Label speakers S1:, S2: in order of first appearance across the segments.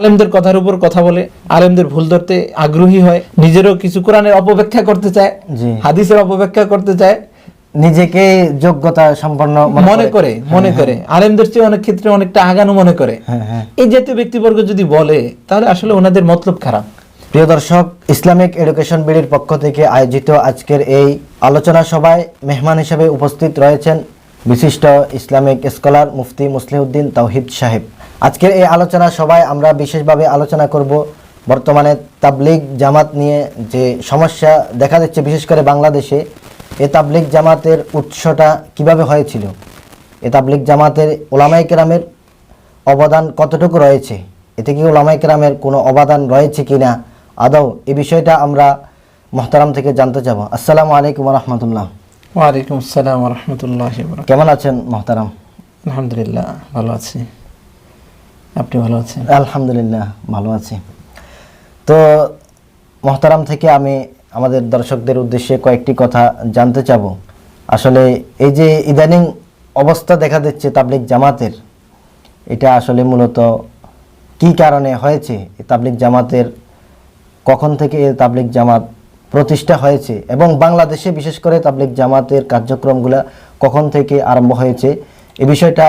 S1: আলেমদের কথার উপর কথা বলে আলেমদের ভুল ধরতে আগ্রহী হয় নিজেরও কিছু কোরআনের অপব্যাখ্যা করতে চায় হাদিসের অপব্যাখ্যা করতে চায়।
S2: নিজেকে যোগ্যতা সম্পন্ন
S1: মনে করে। মনে করে। আলেমদের চেয়ে অনেক ক্ষেত্রে অনেকটা আগানো মনে করে।
S2: হ্যাঁ হ্যাঁ।
S1: এই জাতীয় ব্যক্তিবর্গ যদি বলে তাহলে আসলে ওনাদের মতলব খারাপ।
S2: প্রিয় দর্শক ইসলামিক এডুকেশন বিডির পক্ষ থেকে আয়োজিত আজকের এই আলোচনা সভায় মেহমান হিসেবে উপস্থিত রয়েছেন বিশিষ্ট ইসলামিক স্কলার মুফতি মুসলিউদ্দিন তাওহিদ সাহেব। আজকের এই আলোচনা সভায় আমরা বিশেষভাবে আলোচনা করব বর্তমানে তাবলিগ জামাত নিয়ে যে সমস্যা দেখা যাচ্ছে বিশেষ করে বাংলাদেশে। এ তাবলিগ জামাতের উৎসটা কীভাবে হয়েছিল? এ তাবলিগ জামাতের ওলামাই কেরামের অবদান কতটুকু রয়েছে? এতে কি ওলামাই কেরামের কোনো অবদান রয়েছে কি না আদৌ এ বিষয়টা আমরা মহতারাম থেকে জানতে চাবো। আসসালামু আলাইকুম রহমতুল্লাহ
S1: ওয়ালাইকুম আসসালাম রহমতুল্লাহ
S2: কেমন আছেন মহতারাম?
S1: আলহামদুলিল্লাহ ভালো আছি। আপনি ভালো আছেন?
S2: আলহামদুলিল্লাহ, ভালো আছি। তো মহতারাম থেকে আমি আমাদের দর্শকদের উদ্দেশ্যে কয়েকটি কথা জানতে চাব। আসলে এই যে ইদানিং অবস্থা দেখা দিচ্ছে তাবলিক জামাতের, এটা আসলে মূলত কি কারণে হয়েছে? তাবলিক জামাতের কখন থেকে এই তাবলিক জামাত প্রতিষ্ঠা হয়েছে? এবং বাংলাদেশে বিশেষ করে তাবলিক জামাতের কার্যক্রমগুলো কখন থেকে আরম্ভ হয়েছে? এ বিষয়টা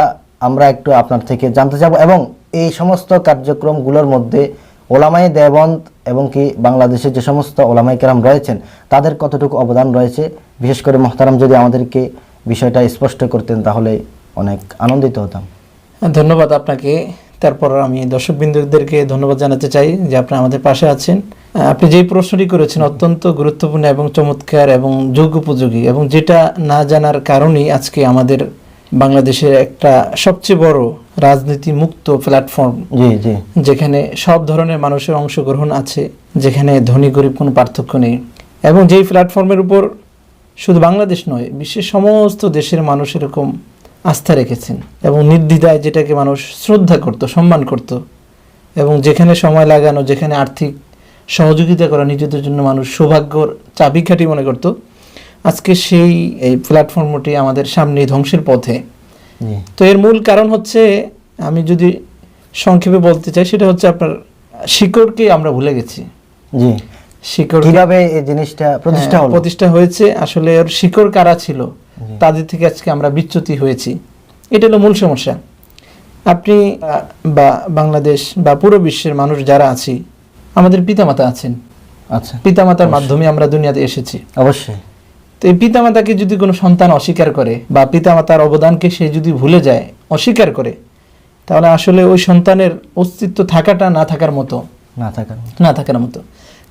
S2: আমরা একটু আপনার থেকে জানতে চাব এবং এই সমস্ত কার্যক্রমগুলোর মধ্যে ওলামাই দেবন্ত এবং কি বাংলাদেশে যে সমস্ত ওলামাই কেরাম রয়েছেন, তাদের কতটুকু অবদান রয়েছে? বিশেষ করে মহতারাম, যদি আমাদেরকে বিষয়টা স্পষ্ট করতেন তাহলে অনেক আনন্দিত হতাম।
S1: ধন্যবাদ আপনাকে। তারপর আমি দর্শকবৃন্দদেরকে ধন্যবাদ জানাতে চাই যে আপনি আমাদের পাশে আছেন। আপনি যেই প্রশ্নটি করেছেন অত্যন্ত গুরুত্বপূর্ণ এবং চমৎকার এবং যোগ্য উপযোগী এবং যেটা না জানার কারণেই আজকে আমাদের বাংলাদেশের একটা সবচেয়ে বড় রাজনীতি মুক্ত প্ল্যাটফর্ম যেখানে সব ধরনের মানুষের অংশগ্রহণ আছে যেখানে ধনী গরিব কোনো পার্থক্য নেই। এবং যেই প্ল্যাটফর্মের উপর শুধু বাংলাদেশ নয় বিশ্বের সমস্ত দেশের মানুষ এরকম আস্থা রেখেছেন এবং নির্দ্বিধায় যেটাকে মানুষ শ্রদ্ধা করত সম্মান করত এবং যেখানে সময় লাগানো যেখানে আর্থিক সহযোগিতা করা নিজেদের জন্য মানুষ সৌভাগ্যর চাবিকাঠি মনে করত আজকে সেই এই প্ল্যাটফর্মটি আমাদের সামনে ধ্বংসের পথে। তো এর মূল কারণ হচ্ছে আমি যদি সংক্ষেপে বলতে চাই সেটা হচ্ছে আপনার শিকড়কে আমরা ভুলে গেছি।
S2: জি।
S1: শিকড়
S2: কীভাবে এই জিনিসটা প্রতিষ্ঠা হলো?
S1: প্রতিষ্ঠা হয়েছে আসলে ওর শিকড় কারা ছিল তাদের থেকে আজকে আমরা বিচ্যুতি হয়েছি। এটা হলো মূল সমস্যা। আপনি বা বাংলাদেশ বা পুরো বিশ্বের মানুষ যারা আছি আমাদের পিতামাতা আছেন।
S2: আচ্ছা।
S1: পিতামাতার মাধ্যমে আমরা দুনিয়াতে এসেছি।
S2: অবশ্যই।
S1: তো এই পিতামাতাকে যদি কোনো সন্তান অস্বীকার করে বা পিতামাতার অবদানকে সে যদি ভুলে যায় অস্বীকার করে তাহলে আসলে ওই সন্তানের অস্তিত্ব থাকাটা না থাকার মতো।
S2: না থাকার
S1: না থাকার মতো।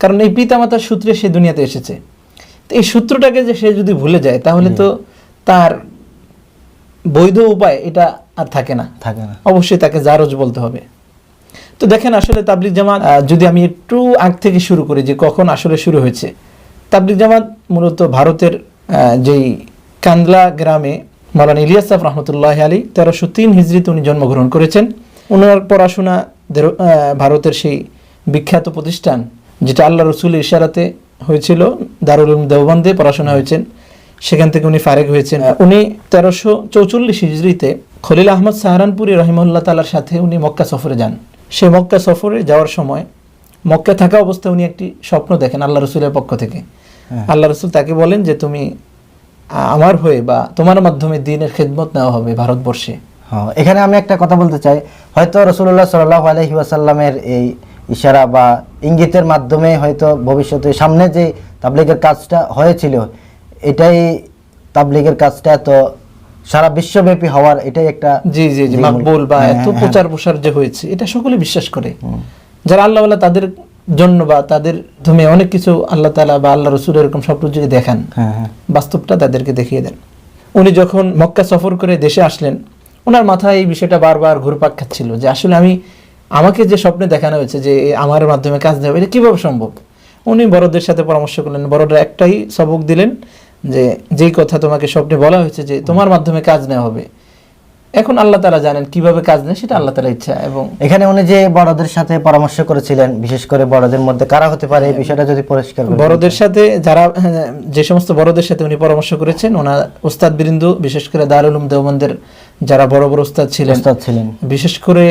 S1: কারণ এই পিতামাতার সূত্রে সে দুনিয়াতে এসেছে। তো এই সূত্রটাকে যে সে যদি ভুলে যায় তাহলে তো তার বৈধ উপায় এটা আর থাকে না।
S2: থাকে না।
S1: অবশ্যই তাকে জারজ বলতে হবে। তো দেখেন আসলে তাবলিক জামাত যদি আমি একটু আগ থেকে শুরু করি যে কখন আসলে শুরু হয়েছে তাবলিক জামাত মূলত ভারতের যেই কান্দলা গ্রামে মৌলানা ইলিয়াস সাফ রহমতুল্লাহ আলী তেরোশো তিন হিজড়িতে উনি জন্মগ্রহণ করেছেন। ওনার পড়াশোনা ভারতের সেই বিখ্যাত প্রতিষ্ঠান যেটা আল্লাহ রসুল ইশারাতে হয়েছিল, দারুল দেওবন্দে পড়াশোনা হয়েছেন, সেখান থেকে উনি ফারেক হয়েছেন। উনি তেরোশো চৌচল্লিশ হিজড়িতে খলিল আহমদ সাহারানপুরি রহিমুল্লাহ তালার সাথে উনি মক্কা সফরে যান। সে মক্কা সফরে যাওয়ার সময় মক্কা থাকা অবস্থায় উনি একটি স্বপ্ন দেখেন আল্লাহ রসুলের পক্ষ থেকে। আল্লাহ রসুল তাকে বলেন যে তুমি আমার হয়ে বা তোমার মাধ্যমে দিনের খেদমত নেওয়া হবে ভারতবর্ষে।
S2: হ্যাঁ এখানে আমি একটা কথা বলতে চাই। হয়তো রসুল্লাহ সাল্লাহ আলহি ওয়াসাল্লামের এই ইশারা বা ইঙ্গিতের মাধ্যমে হয়তো ভবিষ্যতে সামনে যে তাবলিগের কাজটা হয়েছিল এটাই তাবলিগের কাজটা তো সারা বিশ্বব্যাপী হওয়ার এটাই একটা
S1: জি জি জি মাকবুল বা
S2: হ্যাঁ,
S1: এত
S2: হ্যাঁ,
S1: প্রচার প্রসার যে হয়েছে এটা সকলে বিশ্বাস করে। যারা আল্লাহ তাদের জন্য বা তাদের তুমি অনেক কিছু আল্লাহ তালা বা আল্লাহ রসুল এরকম স্বপ্ন যদি দেখান
S2: হ্যাঁ হ্যাঁ।
S1: বাস্তবটা তাদেরকে দেখিয়ে দেন। উনি যখন মক্কা সফর করে দেশে আসলেন ওনার মাথায় এই বিষয়টা বারবার ঘুরপাক খাচ্ছিল যে আসলে আমি আমাকে যে স্বপ্নে দেখানো হয়েছে যে আমার মাধ্যমে কাজ দেবে এটা কীভাবে সম্ভব? উনি বড়দের সাথে পরামর্শ করলেন বড়রা একটাই সবক দিলেন যে যেই কথা তোমাকে স্বপ্নে বলা হয়েছে যে তোমার মাধ্যমে কাজ নেওয়া হবে এখন আল্লাহ তালা জানেন কীভাবে কাজ নেয় সেটা আল্লাহ তালা ইচ্ছা এবং
S2: এখানে উনি যে বড়দের সাথে পরামর্শ করেছিলেন বিশেষ করে বড়দের মধ্যে কারা হতে পারে এই বিষয়টা যদি পরিষ্কার
S1: বড়দের সাথে যারা হ্যাঁ, যে সমস্ত বড়দের সাথে উনি পরামর্শ করেছেন ওনার ওস্তাদ বৃন্দ বিশেষ করে দারুল উলুম দেওবন্দের যারা বড় বড় ওস্তাদ ছিলেন
S2: উস্তাদ ছিলেন।
S1: বিশেষ করে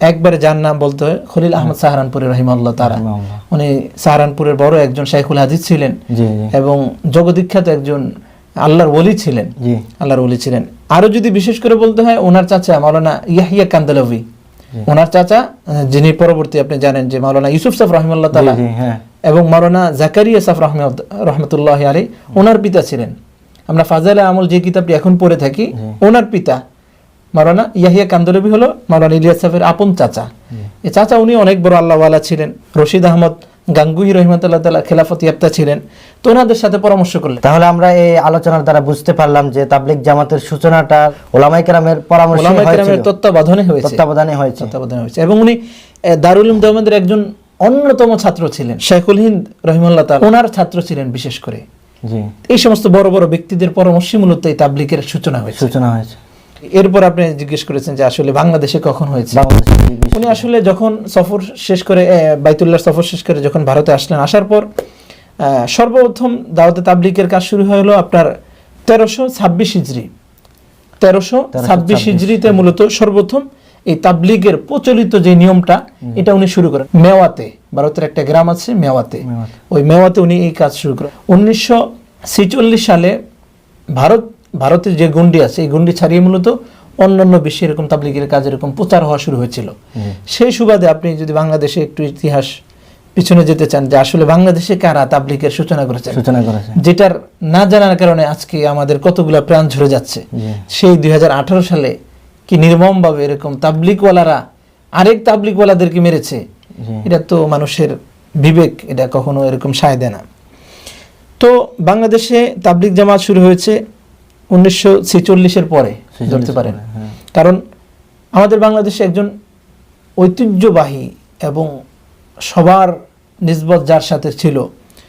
S1: একবারে যার নাম বলতে হয় খলিল আহমদ সাহারানপুরের রহিমাল্লাহ তারা উনি সাহারানপুরের বড় একজন শাইখুল হাদিস ছিলেন এবং জগদীখ্যাত একজন আল্লাহর ওলি ছিলেন। আল্লাহর ওলি ছিলেন। আরও যদি বিশেষ করে বলতে হয় ওনার চাচা মাওলানা ইয়াহিয়া কান্দালভি। ওনার চাচা যিনি পরবর্তী আপনি জানেন যে মাওলানা ইউসুফ সাফ রহিমাল্লাহ তালা
S2: হ্যাঁ।
S1: এবং মাওলানা জাকারিয়া সাফ রহমত রহমতুল্লাহ আলী ওনার পিতা ছিলেন। আমরা ফাজাইল আমল যে কিতাবটি এখন পড়ে থাকি ওনার পিতা মাওলানা ইয়াহিয়া কান্দলবি হলো মাওলানা ইলিয়াস সাফের আপন চাচা। এই চাচা উনি অনেক বড় আল্লাহওয়ালা ছিলেন রশিদ আহমদ গাঙ্গুহি রহমতুল্লাহ তালা খেলাফত ইয়াপ্তা ছিলেন। তো ওনাদের সাথে পরামর্শ করলেন।
S2: তাহলে আমরা এই আলোচনার দ্বারা বুঝতে পারলাম যে তাবলিক জামাতের সূচনাটা ওলামাই কেরামের পরামর্শ
S1: ওলামা কেরামের তত্ত্বাবধানে হয়েছে।
S2: তত্ত্বাবধানে হয়েছে।
S1: তত্ত্বাবধানে হয়েছে। এবং উনি দারুল উলুম দেওবন্দের একজন অন্যতম ছাত্র ছিলেন। শেখুল হিন্দ রহিমুল্লাহ তাআলা। ওনার ছাত্র ছিলেন বিশেষ করে। এই সমস্ত বড় বড় ব্যক্তিদের পরামর্শে মূলত এই তাবলিকের সূচনা হয়েছে।
S2: সূচনা হয়েছে।
S1: এরপর আপনি জিজ্ঞেস করেছেন যে আসলে বাংলাদেশে কখন হয়েছে? উনি আসলে যখন সফর শেষ করে বাইতুল্লাহ সফর শেষ করে যখন ভারতে আসলেন আসার পর সর্বপ্রথম দাওয়াতে তাবলিকের কাজ শুরু হলো আপনার তেরোশো ছাব্বিশ হিজড়ি। তেরোশো ছাব্বিশ হিজড়িতে মূলত সর্বপ্রথম এই তাবলিগের প্রচলিত যে নিয়মটা এটা উনি শুরু করেন। মেওয়াতে ভারতের একটা গ্রাম আছে মেওয়াতে।
S2: মেওয়াতে।
S1: ওই মেওয়াতে উনি এই কাজ শুরু করেন। উনিশশো ছেচল্লিশ সালে ভারত ভারতের যে গন্ডি আছে এই গন্ডি ছাড়িয়ে মূলত অন্যান্য বিশ্বে এরকম তাবলিগের কাজ এরকম প্রচার হওয়া শুরু হয়েছিল। সেই সুবাদে আপনি যদি বাংলাদেশে একটু ইতিহাস পিছনে যেতে চান যে আসলে বাংলাদেশে কারা তাবলিগের সূচনা করেছেন
S2: সূচনা করেছে
S1: যেটার না জানার কারণে আজকে আমাদের কতগুলা প্রাণ ঝরে যাচ্ছে। সেই দুই হাজার আঠারো সালে কি নির্মমভাবে এরকম তাবলিকওয়ালারা আরেক তাবলিকওয়ালাদেরকে মেরেছে এটা তো মানুষের বিবেক এটা কখনো এরকম সায় দেয় না। তো বাংলাদেশে তাবলিক জামাত শুরু হয়েছে উনিশশো ছেচল্লিশের পরে ধরতে পারেন।
S2: হ্যাঁ।
S1: কারণ আমাদের বাংলাদেশে একজন ঐতিহ্যবাহী এবং সবার নিসবত যার সাথে ছিল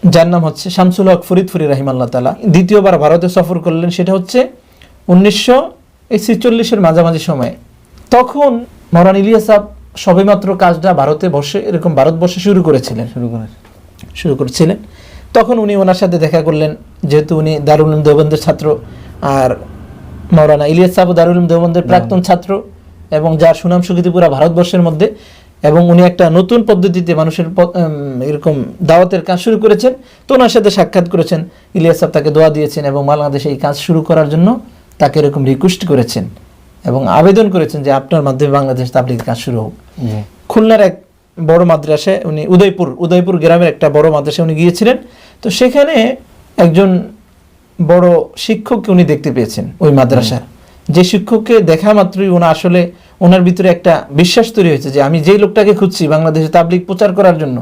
S1: যার নাম হচ্ছে শামসুল হক ফরিদপুরি রাহিমাল্লাহ তালা দ্বিতীয়বার ভারতে সফর করলেন সেটা হচ্ছে উনিশশো এই ছেচল্লিশের মাঝামাঝি সময়ে। তখন মরান ইলিয়াস সাহ সবেমাত্র কাজটা ভারতে বসে এরকম ভারতবর্ষে শুরু করেছিলেন।
S2: শুরু করেছে
S1: শুরু করেছিলেন। তখন উনি ওনার সাথে দেখা করলেন যেহেতু উনি দারুল উলুম দেওবন্দের ছাত্র আর মৌলানা ইলিয়াস সাহেব দারুল উলুম দেওবন্দের প্রাক্তন ছাত্র এবং যার সুনাম সুখ্যাতি পুরা ভারতবর্ষের মধ্যে এবং উনি একটা নতুন পদ্ধতিতে মানুষের এরকম দাওয়াতের কাজ শুরু করেছেন। তো ওনার সাথে সাক্ষাৎ করেছেন। ইলিয়াস সাহেব তাকে দোয়া দিয়েছেন এবং বাংলাদেশে এই কাজ শুরু করার জন্য তাকে এরকম রিকোয়েস্ট করেছেন এবং আবেদন করেছেন যে আপনার মাধ্যমে বাংলাদেশ তাবলিগের কাজ শুরু হোক। খুলনার এক বড় মাদ্রাসায় উনি উদয়পুর উদয়পুর গ্রামের একটা বড় মাদ্রাসায় উনি গিয়েছিলেন। তো সেখানে একজন বড় শিক্ষককে উনি দেখতে পেয়েছেন ওই মাদ্রাসার। যে শিক্ষককে দেখা মাত্রই ওনা আসলে ওনার ভিতরে একটা বিশ্বাস তৈরি হয়েছে যে আমি যেই লোকটাকে খুঁজছি বাংলাদেশে তাবলিগ প্রচার করার জন্য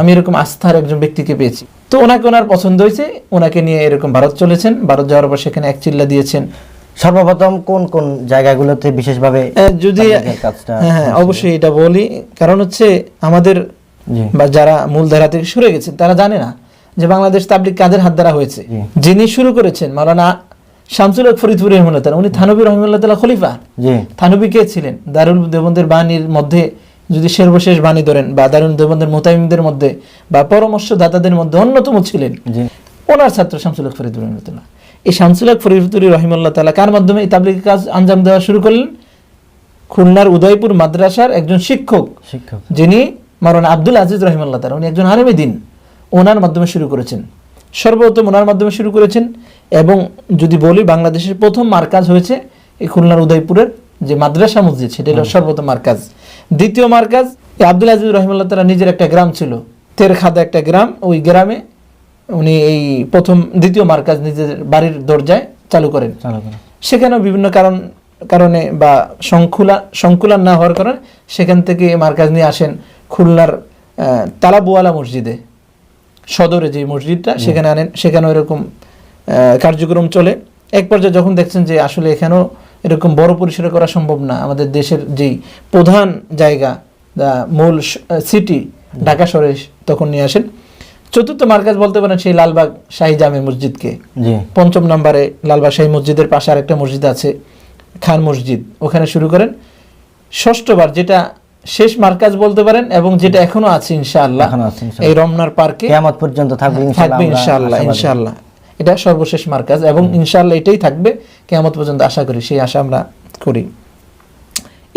S1: আমি এরকম আস্থার একজন ব্যক্তিকে পেয়েছি। তো ওনাকে ওনার পছন্দ হয়েছে ওনাকে নিয়ে এরকম ভারত চলেছেন ভারত যাওয়ার পর সেখানে এক চিল্লা দিয়েছেন।
S2: সর্বপ্রথম কোন কোন জায়গাগুলোতে বিশেষভাবে
S1: যদি হ্যাঁ হ্যাঁ অবশ্যই এটা বলি। কারণ হচ্ছে আমাদের বা যারা মূলধারা থেকে সরে গেছেন তারা জানে না যে বাংলাদেশ তাবলিক কাদের হাত দ্বারা হয়েছে? যিনি শুরু করেছেন মাওলানা শামসুল হক ফরিদপুর রহমুল্লাহ উনি থানবী রহমুল্লাহ তালা খলিফা। থানবী কে ছিলেন? দারুল দেবন্দের বাণীর মধ্যে যদি সর্বশেষ বাণী ধরেন বা দারুল দেবন্দের মোতামিমদের মধ্যে বা পরামর্শ দাতাদের মধ্যে অন্যতম ছিলেন ওনার ছাত্র শামসুল হক ফরিদুর রহমতুল্লাহ। এই শামসুল হক ফরিদুর রহিমুল্লাহ তালা কার মাধ্যমে এই তাবলিগের কাজ আঞ্জাম দেওয়া শুরু করলেন? খুলনার উদয়পুর মাদ্রাসার একজন শিক্ষক
S2: শিক্ষক।
S1: যিনি মারানা আব্দুল আজিজ রহিমাল্লাহ তালা উনি একজন আরবি দিন। ওনার মাধ্যমে শুরু করেছেন। সর্বপ্রথম ওনার মাধ্যমে শুরু করেছেন এবং যদি বলি বাংলাদেশের প্রথম মার্কাজ হয়েছে এই খুলনার উদয়পুরের যে মাদ্রাসা মসজিদ সেটা হলো সর্বপ্রথম মার্কাজ। দ্বিতীয় মার্কাজ এই আব্দুল আজিজ রহিমাল্লাহ তালা নিজের একটা গ্রাম ছিল তেরখাদা একটা গ্রাম ওই গ্রামে উনি এই প্রথম দ্বিতীয় মার্কাজ নিজের বাড়ির দরজায় চালু করেন। সেখানেও বিভিন্ন কারণ কারণে বা সংকুলা সংকুলান না হওয়ার কারণে সেখান থেকে মার্কাজ নিয়ে আসেন খুলনার তালাবুয়ালা মসজিদে। সদরে যে মসজিদটা সেখানে আনেন সেখানেও এরকম কার্যক্রম চলে। এক পর্যায়ে যখন দেখছেন যে আসলে এখানেও এরকম বড় পরিসরে করা সম্ভব না আমাদের দেশের যেই প্রধান জায়গা মূল সিটি ঢাকা শহরে তখন নিয়ে আসেন। চতুর্থ মার্কাজ বলতে পারেন সেই লালবাগ শাহী জামে মসজিদকে। পঞ্চম নম্বরে লালবাগ শাহী মসজিদের পাশে আরেকটা মসজিদ আছে খান মসজিদ ওখানে শুরু করেন। ষষ্ঠবার যেটা শেষ মার্কাজ বলতে পারেন এবং যেটা এখনও আছে ইনশাআল্লাহ। এই রমনার পার্কে
S2: কিয়ামত পর্যন্ত থাকবে
S1: থাকবে ইনশাআল্লাহ ইনশাআল্লাহ এটা সর্বশেষ মার্কাজ এবং ইনশাআল্লাহ এটাই থাকবে। কেয়ামত পর্যন্ত আশা করি সেই আশা আমরা করি।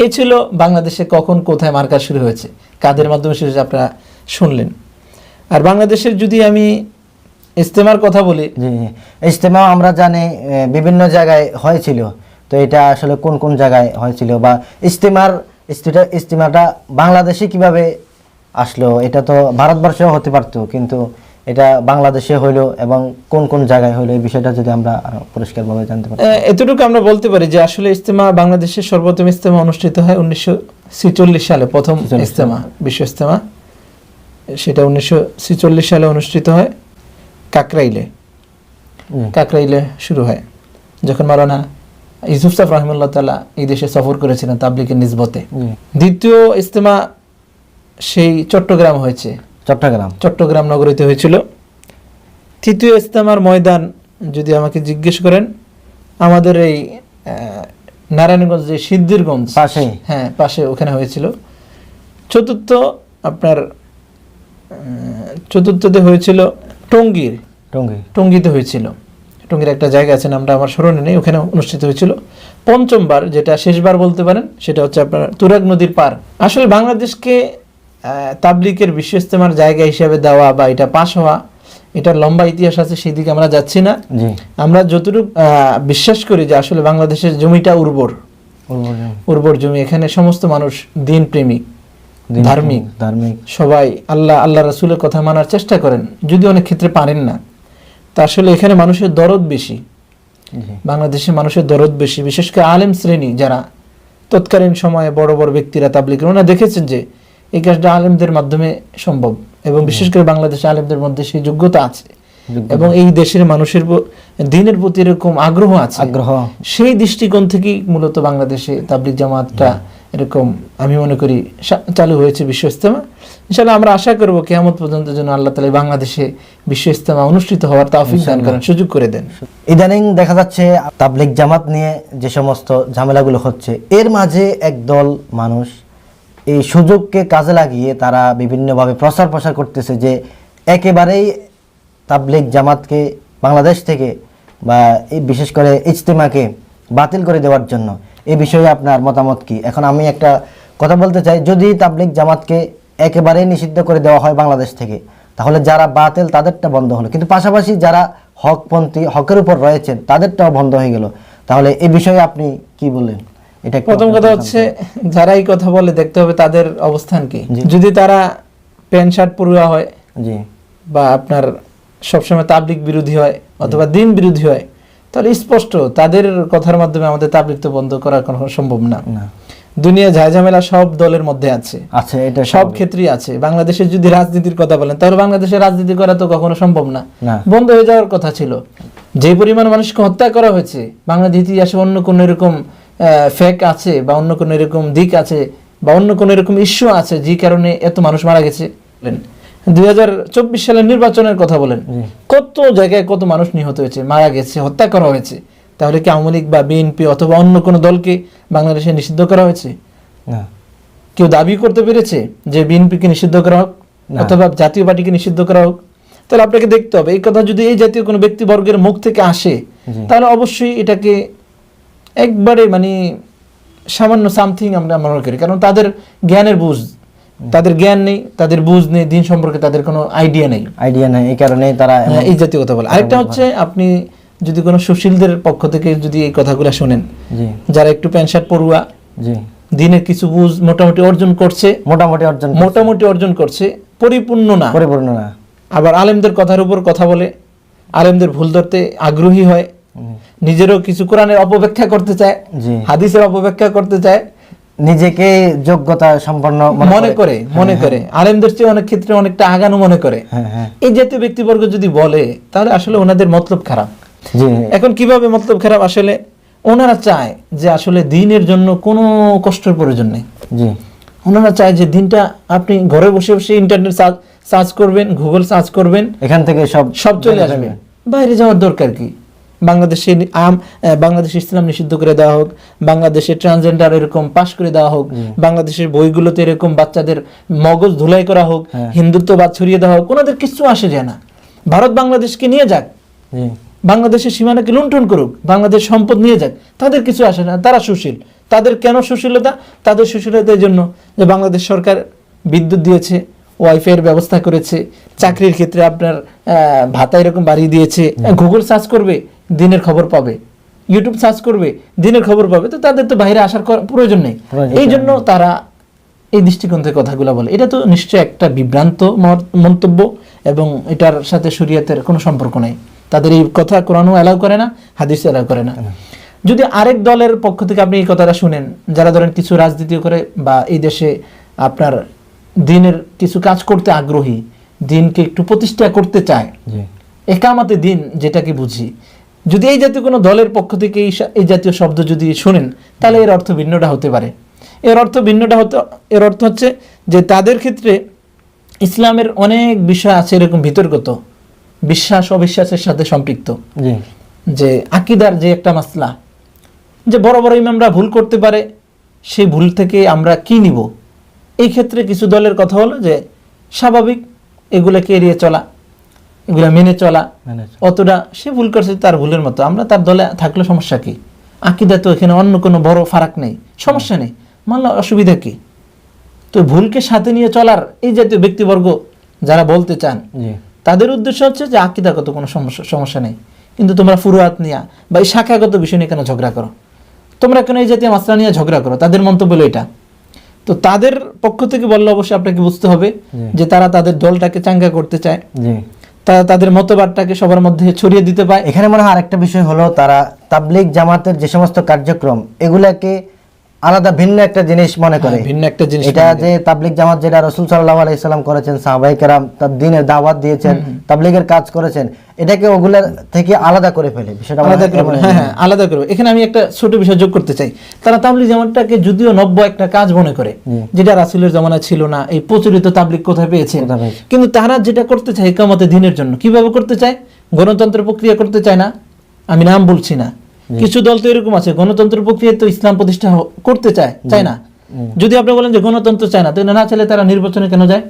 S1: এ ছিল বাংলাদেশে কখন কোথায় মার্কাজ শুরু হয়েছে। কাদের মাধ্যমে শুরু হয়েছে আপনারা শুনলেন। আর বাংলাদেশের যদি আমি ইস্তেমার কথা বলি
S2: ইজতেমা আমরা জানি বিভিন্ন জায়গায় হয়েছিল। তো এটা আসলে কোন কোন জায়গায় হয়েছিল বা ইজতেমার ইজতেমাটা বাংলাদেশে কীভাবে আসলো? এটা তো ভারতবর্ষেও হতে পারতো কিন্তু এটা বাংলাদেশে হইল এবং কোন কোন জায়গায় হইল? এই বিষয়টা যদি আমরা পরিষ্কারভাবে জানতে পারি।
S1: এতটুকু আমরা বলতে পারি যে আসলে ইস্তেমা বাংলাদেশের সর্বপ্রথম ইস্তেমা অনুষ্ঠিত হয় উনিশশো ছিচল্লিশ সালে প্রথম
S2: 46
S1: ইস্তেমা বিশ্ব ইস্তেমা সেটা উনিশশো ছিচল্লিশ সালে অনুষ্ঠিত হয় কাকরাইলে। কাকরাইলে শুরু হয় যখন মারানা ইউসুফ সাফ রহমুল্লাহ তালা এই দেশে সফর করেছিলেন তাবলিকের নিসবতে
S2: জি
S1: দ্বিতীয় ইস্তেমা সেই চট্টগ্রাম হয়েছে।
S2: চট্টগ্রাম।
S1: চট্টগ্রাম নগরীতে হয়েছিল। তৃতীয় ইস্তেমার ময়দান যদি আমাকে জিজ্ঞেস করেন আমাদের এই নারায়ণগঞ্জ যে সিদ্ধিরগঞ্জ
S2: পাশে।
S1: হ্যাঁ পাশে ওখানে হয়েছিল। চতুর্থ আপনার চতুর্থতে হয়েছিল টঙ্গীর।
S2: টঙ্গী
S1: টঙ্গীতে হয়েছিল। টঙ্গীর একটা জায়গা আছে নামটা আমার স্মরণে নেই ওখানে অনুষ্ঠিত হয়েছিল। পঞ্চমবার যেটা শেষবার বলতে পারেন সেটা হচ্ছে আপনার তুরাগ নদীর পার। আসলে বাংলাদেশকে তাবলিকের বিশ্ব ইস্তেমার জায়গা হিসেবে দেওয়া বা এটা পাশ হওয়া এটার লম্বা ইতিহাস আছে সেদিকে আমরা যাচ্ছি না। আমরা যতটুকু বিশ্বাস করি যে আসলে বাংলাদেশের জমিটা উর্বর।
S2: উর্বর-
S1: উর্বর জমি এখানে সমস্ত মানুষ দিন প্রেমিক ধার্মিক।
S2: ধার্মিক।
S1: সবাই আল্লাহ আল্লাহ রাসুলের কথা মানার চেষ্টা করেন যদি অনেক ক্ষেত্রে পারেন না। তা আসলে এখানে মানুষের দরদ বেশি। বাংলাদেশে মানুষের দরদ বেশি বিশেষ করে আলেম শ্রেণি যারা তৎকালীন সময়ে বড় বড় ব্যক্তিরা তাবলিক ওনারা দেখেছেন যে এই কাজটা আলেমদের মাধ্যমে সম্ভব এবং বিশেষ করে বাংলাদেশে আলেমদের মধ্যে সেই যোগ্যতা আছে এবং এই দেশের মানুষের দিনের প্রতি এরকম আগ্রহ আছে।
S2: আগ্রহ।
S1: সেই দৃষ্টিকোণ থেকেই মূলত বাংলাদেশে তাবলিক জামাতটা এরকম আমি মনে করি চালু হয়েছে বিশ্ব ইস্তেমা ইনশাল্লাহ আমরা আশা করব কেয়ামত পর্যন্ত যেন আল্লাহ তালা বাংলাদেশে বিশ্ব ইস্তেমা অনুষ্ঠিত হওয়ার তাফিক দান করেন সুযোগ করে দেন।
S2: ইদানিং দেখা যাচ্ছে তাবলিক জামাত নিয়ে যে সমস্ত ঝামেলাগুলো হচ্ছে এর মাঝে একদল মানুষ এই সুযোগকে কাজে লাগিয়ে তারা বিভিন্নভাবে প্রচার প্রসার করতেছে যে একেবারেই তাবলিক জামাতকে বাংলাদেশ থেকে বা এই বিশেষ করে ইজতেমাকে বাতিল করে দেওয়ার জন্য। এই বিষয়ে আপনার মতামত কি? এখন আমি একটা কথা বলতে চাই যদি তাবলিক জামাতকে একেবারেই নিষিদ্ধ করে দেওয়া হয় বাংলাদেশ থেকে তাহলে যারা বাতিল তাদেরটা বন্ধ হলো। কিন্তু পাশাপাশি যারা হকপন্থী হকের উপর রয়েছেন তাদেরটাও বন্ধ হয়ে গেল। তাহলে এ বিষয়ে আপনি কি বললেন? এটা
S1: প্রথম কথা হচ্ছে যারা এই কথা বলে দেখতে হবে তাদের অবস্থান কি। যদি তারা প্যান্ট শার্ট পড়ুয়া হয়
S2: জি।
S1: বা আপনার সবসময় তাবলিক বিরোধী হয় অথবা দিন বিরোধী হয় তাহলে স্পষ্ট তাদের কথার মাধ্যমে আমাদের তাবলিক তো বন্ধ করা কোনো সম্ভব না। দুনিয়া ঝামেলা সব দলের মধ্যে আছে।
S2: আচ্ছা এটা
S1: সব ক্ষেত্রেই আছে। বাংলাদেশের যদি রাজনীতির কথা বলেন তাহলে বাংলাদেশে রাজনীতি করা তো কখনো সম্ভব না।
S2: না।
S1: বন্ধ হয়ে যাওয়ার কথা ছিল। যে পরিমাণ মানুষকে হত্যা করা হয়েছে বাংলাদেশ ইতিহাসে অন্য কোন এরকম ফেক আছে বা অন্য কোন এরকম দিক আছে বা অন্য কোন এরকম ইস্যু আছে যে কারণে এত মানুষ মারা গেছে। দুই চব্বিশ সালের নির্বাচনের কথা বলেন। কত জায়গায় কত মানুষ নিহত হয়েছে মারা গেছে হত্যা করা হয়েছে তাহলে কি আওয়ামী লীগ বা বিএনপি অথবা অন্য কোনো দলকে বাংলাদেশে নিষিদ্ধ করা হয়েছে?
S2: না।
S1: কেউ দাবি করতে পেরেছে যে বিএনপিকে নিষিদ্ধ করা হোক অথবা জাতীয় পার্টিকে নিষিদ্ধ করা হোক? তাহলে আপনাকে দেখতে হবে এই কথা যদি এই জাতীয় কোনো ব্যক্তিবর্গের মুখ থেকে আসে তাহলে অবশ্যই এটাকে একবারে মানে সামান্য সামথিং আমরা মনে করি কারণ তাদের জ্ঞানের বুঝ তাদের জ্ঞান নেই তাদের বুঝ নেই দিন সম্পর্কে তাদের কোনো আইডিয়া নেই।
S2: আইডিয়া নেই এই কারণেই তারা
S1: হ্যাঁ, এই জাতীয় কথা বলে। আরেকটা হচ্ছে আপনি যদি কোনো সুশীলদের পক্ষ থেকে যদি এই কথাগুলো শোনেন যারা একটু প্যান্ট শার্ট পড়ুয়া
S2: জি।
S1: দিনের কিছু বুঝ মোটামুটি অর্জন করছে
S2: মোটামুটি অর্জন
S1: মোটামুটি অর্জন করছে পরিপূর্ণ না।
S2: পরিপূর্ণ না।
S1: আবার আলেমদের কথার উপর কথা বলে আলেমদের ভুল ধরতে আগ্রহী হয় নিজেরও কিছু কোরআনের অপব্যাখ্যা করতে চায় হাদিসের অপব্যাখ্যা করতে চায়
S2: নিজেকে যোগ্যতা সম্পন্ন
S1: মনে করে। মনে করে। আলেমদের চেয়ে অনেক ক্ষেত্রে অনেকটা আগানো মনে করে।
S2: হ্যাঁ হ্যাঁ।
S1: এই জাতীয় ব্যক্তিবর্গ যদি বলে তাহলে আসলে ওনাদের মতলব খারাপ। এখন কীভাবে মতলব খারাপ? আসলে ওনারা চায় যে আসলে দিনের জন্য কোনো কষ্টের প্রয়োজন নেই। ওনারা চায় যে দিনটা আপনি ঘরে বসে বসে ইন্টারনেট সার্চ করবেন গুগল সার্চ করবেন।
S2: এখান থেকে সব
S1: সব চলে আসবে। বাইরে যাওয়ার দরকার কি? বাংলাদেশে আম বাংলাদেশে ইসলাম নিষিদ্ধ করে দেওয়া হোক বাংলাদেশে ট্রান্সজেন্ডার এরকম পাশ করে দেওয়া হোক বাংলাদেশের বইগুলোতে এরকম বাচ্চাদের মগজ ধুলাই করা হোক
S2: হ্যাঁ।
S1: হিন্দুত্ববাদ ছড়িয়ে দেওয়া হোক ওনাদের কিছু আসে যায় না। ভারত বাংলাদেশকে নিয়ে যাক বাংলাদেশের সীমানাকে লুণ্ঠন করুক বাংলাদেশ সম্পদ নিয়ে যাক তাদের কিছু আসে না তারা সুশীল। তাদের কেন সুশীলতা? তাদের সুশীলতার জন্য যে বাংলাদেশ সরকার বিদ্যুৎ দিয়েছে ওয়াইফাইয়ের ব্যবস্থা করেছে চাকরির ক্ষেত্রে আপনার ভাতা এরকম বাড়িয়ে দিয়েছে। গুগল সার্চ করবে দিনের খবর পাবে। ইউটিউব সার্চ করবে দিনের খবর পাবে। তো তাদের তো বাইরে আসার প্রয়োজন নেই। এই জন্য তারা এই দৃষ্টিকোণ থেকে কথাগুলো বলে। এটা তো নিশ্চয়ই একটা বিভ্রান্ত মন্তব্য এবং এটার সাথে শরীয়তের কোনো সম্পর্ক নেই। তাদের এই কথা কোরআনও অ্যালাউ করে না হাদিস অ্যালাউ করে না। যদি আরেক দলের পক্ষ থেকে আপনি এই কথাটা শুনেন যারা ধরেন কিছু রাজনীতি করে বা এই দেশে আপনার দিনের কিছু কাজ করতে আগ্রহী দিনকে একটু প্রতিষ্ঠা করতে চায়। একামাতে দিন যেটাকে বুঝি। যদি এই জাতীয় কোনো দলের পক্ষ থেকে এই জাতীয় শব্দ যদি শোনেন তাহলে এর অর্থ ভিন্নটা হতে পারে। এর অর্থ ভিন্নটা হতে এর অর্থ হচ্ছে যে তাদের ক্ষেত্রে ইসলামের অনেক বিষয় আছে এরকম বিতর্কত বিশ্বাস অবিশ্বাসের সাথে সম্পৃক্ত। যে আকিদার যে একটা মাসলা যে বড় বড় ইমামরা ভুল করতে পারে সেই ভুল থেকে আমরা কি নিব? এই ক্ষেত্রে কিছু দলের কথা হলো যে স্বাভাবিক এগুলোকে এড়িয়ে চলা? এগুলা মেনে চলা। অতটা সে ভুল করছে তার ভুলের মতো। আমরা তার দলে থাকলে সমস্যা কি? আকিদা তো এখানে অন্য কোনো বড় ফারাক নেই। সমস্যা নেই। মানলে অসুবিধা কি? তো ভুলকে সাথে নিয়ে চলার এই জাতীয় ব্যক্তিবর্গ যারা বলতে চান তাদের উদ্দেশ্য হচ্ছে যে আকিদাগত কোনো সমস্যা সমস্যা নেই। কিন্তু তোমরা ফুরুয়াত নিয়া বা এই শাখাগত বিষয় নিয়ে কেন ঝগড়া করো? তোমরা কেন এই জাতীয় মাসলা নিয়ে ঝগড়া করো? তাদের মন্তব্য এটা। তো তাদের পক্ষ থেকে বললে অবশ্যই আপনাকে বুঝতে হবে যে তারা তাদের দলটাকে চাঙ্গা করতে চায়। তারা তাদের মতবাদটাকে সবার মধ্যে ছড়িয়ে দিতে পায়।
S2: এখানে মনে হয় আরেকটা বিষয় হলো তারা তাবলিক জামাতের যে সমস্ত কার্যক্রম এগুলাকে আলাদা ভিন্ন একটা জিনিস মনে করে।
S1: হ্যাঁ, ভিন্ন একটা জিনিস
S2: এটা যে তাবলিগ জামাত যেটা রসুল সাল্লাহ আলাইসাল্লাম করেছেন সাহাবাই কেরাম তার দিনের দাওয়াত দিয়েছেন তাবলিগের কাজ করেছেন এটাকে ওগুলার থেকে আলাদা করে ফেলে বিষয়টা
S1: আলাদা করে হ্যাঁ হ্যাঁ আলাদা করবে এখানে আমি একটা ছোট বিষয় যোগ করতে চাই। তারা তাবলিগ জামাতটাকে যদিও নব্য একটা কাজ মনে করে যেটা রাসুলের জামানা ছিল না এই প্রচলিত তাবলিগ পেয়েছে?
S2: কোথায় পেয়েছে?
S1: কিন্তু তারা যেটা করতে চায় একামতে দিনের জন্য কীভাবে করতে চায়? গণতন্ত্র প্রক্রিয়া করতে চায় না? আমি নাম বলছি না। কিছু দল তো এরকম আছে গণতন্ত্র প্রক্রিয়া তো ইসলাম প্রতিষ্ঠা করতে চায় চায় না। যদি আপনি বলেন যে গণতন্ত্র চায় না তো না চাইলে তারা নির্বাচনে কেন যায়?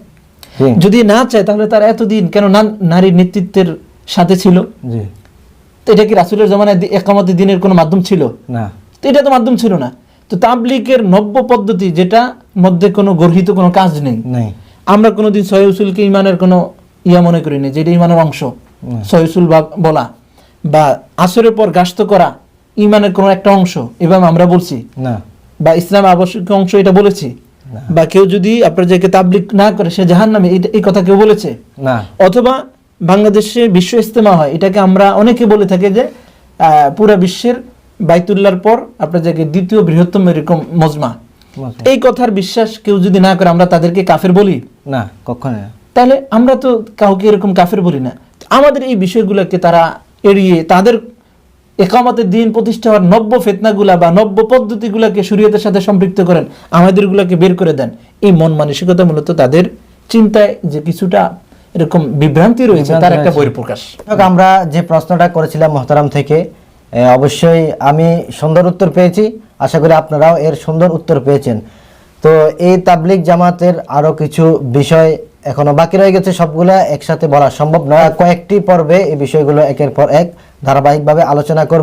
S1: যদি না চায় তাহলে তারা এতদিন কেন নারীর নেতৃত্বের সাথে ছিল? এটা কি রাসুলের জমানায় একামতে দিনের কোনো মাধ্যম ছিল?
S2: না।
S1: তো এটা তো মাধ্যম ছিল না। তো তাবলিকের নব্য পদ্ধতি যেটা মধ্যে কোনো গর্হিত কোনো কাজ নেই। আমরা কোনোদিন সহিউসুলকে ইমানের কোনো ইয়া মনে করিনি যে এটা ইমানের অংশ। সহিউসুল বা বলা। বা আসরের পর গাস্ত করা। ইমানের কোনো একটা অংশ এভাবে আমরা বলছি।
S3: না।
S1: বা ইসলাম আবশ্যক অংশ এটা বলেছি। বা কেউ যদি আপনার যে তাবলিক না করে সে জাহান নামে এই কথা কেউ বলেছে।
S3: না।
S1: অথবা বাংলাদেশে বিশ্ব ইস্তেমা হয় এটাকে আমরা অনেকে বলে থাকি যে পুরা বিশ্বের বাইতুল্লার পর আপনার জায়গায় দ্বিতীয় বৃহত্তম এরকম মজমা। এই কথার বিশ্বাস কেউ যদি না করে আমরা তাদেরকে কাফের বলি?
S3: না কখনো
S1: তাহলে আমরা তো কাউকে এরকম কাফের বলি না। আমাদের এই বিষয়গুলোকে তারা এড়িয়ে তাদের একামতের দিন প্রতিষ্ঠা হওয়ার নব্য ফেতনাগুলা বা নব্য পদ্ধতিগুলোকে শরীয়তের সাথে সম্পৃক্ত করেন আমাদেরগুলোকে বের করে দেন। এই মন মানসিকতা মূলত তাদের চিন্তায় যে কিছুটা এরকম বিভ্রান্তি রয়েছে তার একটা বইয়ের প্রকাশ
S2: যাক, আমরা যে প্রশ্নটা করেছিলাম মহতারাম থেকে অবশ্যই আমি সুন্দর উত্তর পেয়েছি। আশা করি আপনারাও এর সুন্দর উত্তর পেয়েছেন। তো এই তাবলিগ জামাতের আরও কিছু বিষয় এখনও বাকি রয়ে গেছে সবগুলা একসাথে বলা সম্ভব নয়। কয়েকটি পর্বে এই বিষয়গুলো একের পর এক ধারাবাহিকভাবে আলোচনা করব।